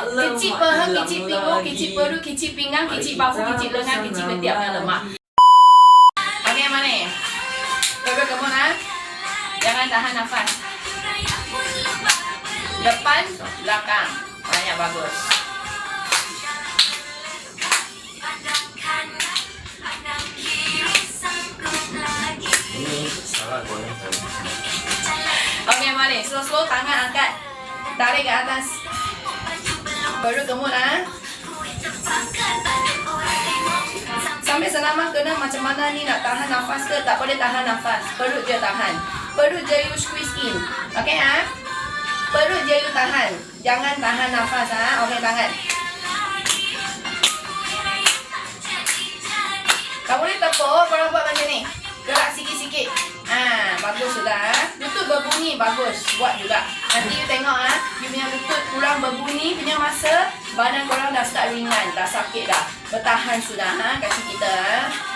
Kecil peha, kecil pinggung, kecil perut, kecil pinggang, kecil bahu, kecil lengan, kecil ketiak dan lemak. Okey, mana? Coba kamu nak. Jangan tahan nafas. Depan, belakang. Banyak bagus. Kau. Okey, mana? Slow-slow tangan angkat. Tarik ke atas. Perut kamu nak. Sampai selama kena macam mana ni nak tahan nafas ke tak boleh tahan nafas. Perut je tahan. Perut je you squeeze in. Okey ah. Perut je you tahan. Jangan tahan nafas ah. Okey tangan. Berbunyi bagus. Buat juga. Nanti you tengok ah, you punya lutut kurang berbunyi punya masa badan korang dah start ringan, dah sakit dah. Bertahan sudah ha kaki kita ah.